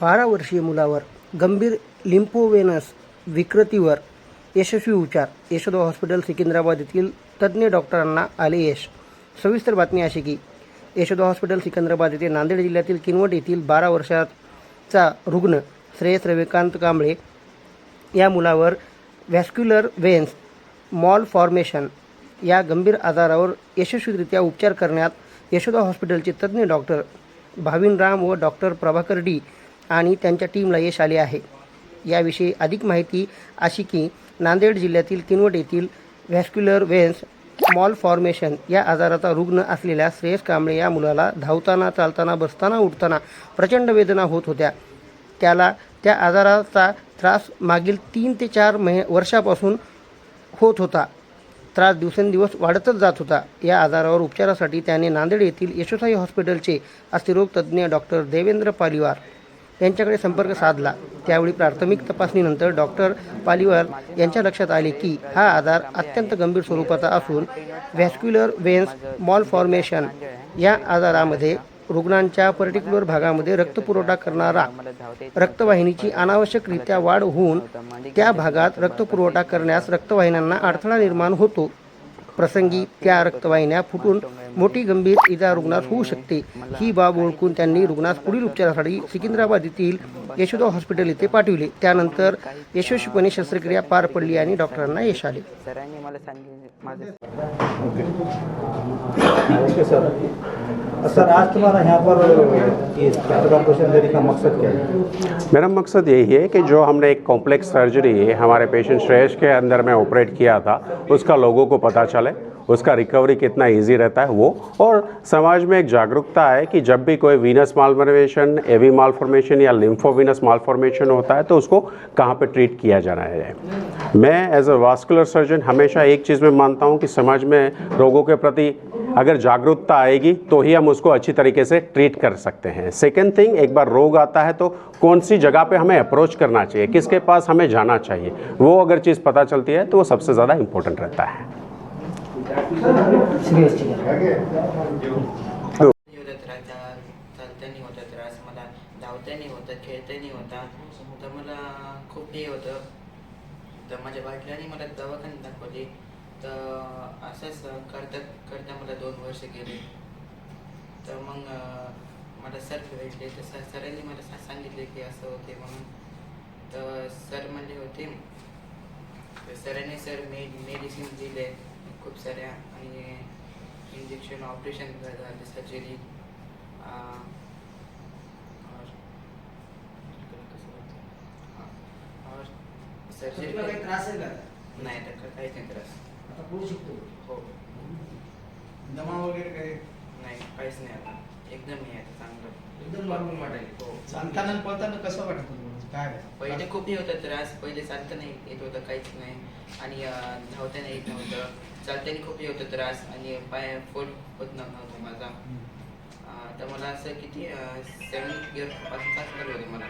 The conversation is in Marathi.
बारा वर्षीय मुलावर गंभीर लिम्फोवेनस विकृतीवर यशस्वी उपचार. यशोदा हॉस्पिटल सिकंदराबाद येथील तज्ज्ञ डॉक्टरांना आले यश. सविस्तर बातमी अशी की यशोदा हॉस्पिटल सिकंदराबाद येथे नांदेड जिल्ह्यातील किनवट येथील बारा वर्षाचा रुग्ण श्रेयस रविकांत कांबळे या मुलावर व्हॅस्क्युलर वेन्स मॉल फॉर्मेशन या गंभीर आजारावर यशस्वीरित्या उपचार करण्यात यशोदा हॉस्पिटलचे तज्ज्ञ डॉक्टर भाविन राम व डॉक्टर प्रभाकर डी आणि त्यांच्या टीमला यश आले आहे. याविषयी अधिक माहिती अशी की नांदेड जिल्ह्यातील किनवट येथील व्हॅस्क्युलर वेन्स मॉल फॉर्मेशन या आजाराचा रुग्ण असलेल्या श्रेयस कांबळे या मुलाला धावताना चालताना बसताना उठताना प्रचंड वेदना होत होत्या. त्याला त्या आजाराचा त्रास मागील तीन ते चार महि वर्षापासून होत होता. त्रास दिवसेंदिवस वाढतच जात होता. या आजारावर उपचारासाठी त्याने नांदेड येथील यशोसाई हॉस्पिटलचे अस्थिरोग तज्ज्ञ डॉक्टर देवेंद्र पालिवार यांच्याकडे संपर्क साधला. त्यावेळी प्राथमिक तपासणीनंतर डॉक्टर पालिवार यांच्या लक्षात आले की हा आजार अत्यंत गंभीर स्वरूपाचा असून व्हॅस्क्युलर वेन्स मॉल फॉर्मेशन या आजारामध्ये रुग्णांच्या पर्टिक्युलर भागामध्ये रक्तपुरवठा करणारा रक्तवाहिनीची अनावश्यकरित्या वाढ होऊन त्या भागात रक्तपुरवठा करण्यास रक्तवाहिन्यांना अडथळा निर्माण होतो. प्रसंगी त्या रक्तवाहिन्या फुटून मोठी गंभीर इजा रुग्णास होऊ शकते. ही बाब ओळखून त्यांनी रुग्णास पुढील उपचारासाठी सिकंदराबाद येथील यशोदा हॉस्पिटल येथे पाठविले. त्यानंतर यशस्वीपणे शस्त्रक्रिया पार पडली आणि डॉक्टरांना यश आले. सरांनी मला सांगितले सर. सर. आज तुम्हारा यहाँ पर ऑपरेशन देने का मकसद क्या? है मेरा मकसद यही है कि जो हमने एक कॉम्प्लेक्स सर्जरी हमारे पेशेंट श्रेयस के अंदर में ऑपरेट किया था उसका लोगों को पता चले। उसका रिकवरी कितना इजी रहता है वो। और समाज में एक जागरूकता है कि जब भी कोई वीनस मालफॉर्मेशन एवी मालफॉर्मेशन या लिम्फोवीनस मालफॉर्मेशन होता है तो उसको कहाँ पे ट्रीट किया जाना है? मैं एज अ वास्कुलर सर्जन हमेशा एक चीज़ में मानता हूँ कि समाज में रोगों के प्रति अगर जागरूकता आएगी तो ही हम उसको अच्छी तरीके से ट्रीट कर सकते हैं। सेकेंड थिंग एक बार रोग आता है तो कौन सी जगह पे हमें अप्रोच करना चाहिए? किसके पास हमें जाना चाहिए? वो अगर चीज़ पता चलती है तो वो सबसे ज़्यादा इम्पोर्टेंट रहता है। चालताना होता त्रास मला धावताना होता खेळताना होता तर मला खूप हे होतं. तर माझ्या वडिलांनी मला दवाखान्यात दाखवले. तर असंच करता करता मला दोन वर्ष गेले. तर मग मला सर भेटले तर सर सरांनी मला सांगितले की असं होते म्हणून. तर सर म्हणले होते. सरांनी सर मे मेडिसिन दिले खूप साऱ्या आणि इंजेक्शन ऑपरेशन झालं सर्जरी सर्जरी काही त्रास आहे का? नाही तर काहीच नाही त्रास. आता पडू शकतो. हो. दमा वगैरे काही? नाही काहीच नाही आता. एकदम हे आहे चांगलं. एकदम नॉर्मल वाटायला हो. चालताना आणि पळताना कसं वाटत होतं काय पहिले खूप हे होतं त्रास. पहिले चालतं नाही येत होतं काहीच नाही. आणि अं, धावताना येत नव्हतं. चालताना खूप हे होतं त्रास. आणि पाय फोड होत नव्हतं माझा. हम्म. अं, तर मला असं किती सेवन इयरपासून त्रास चालू होते मला.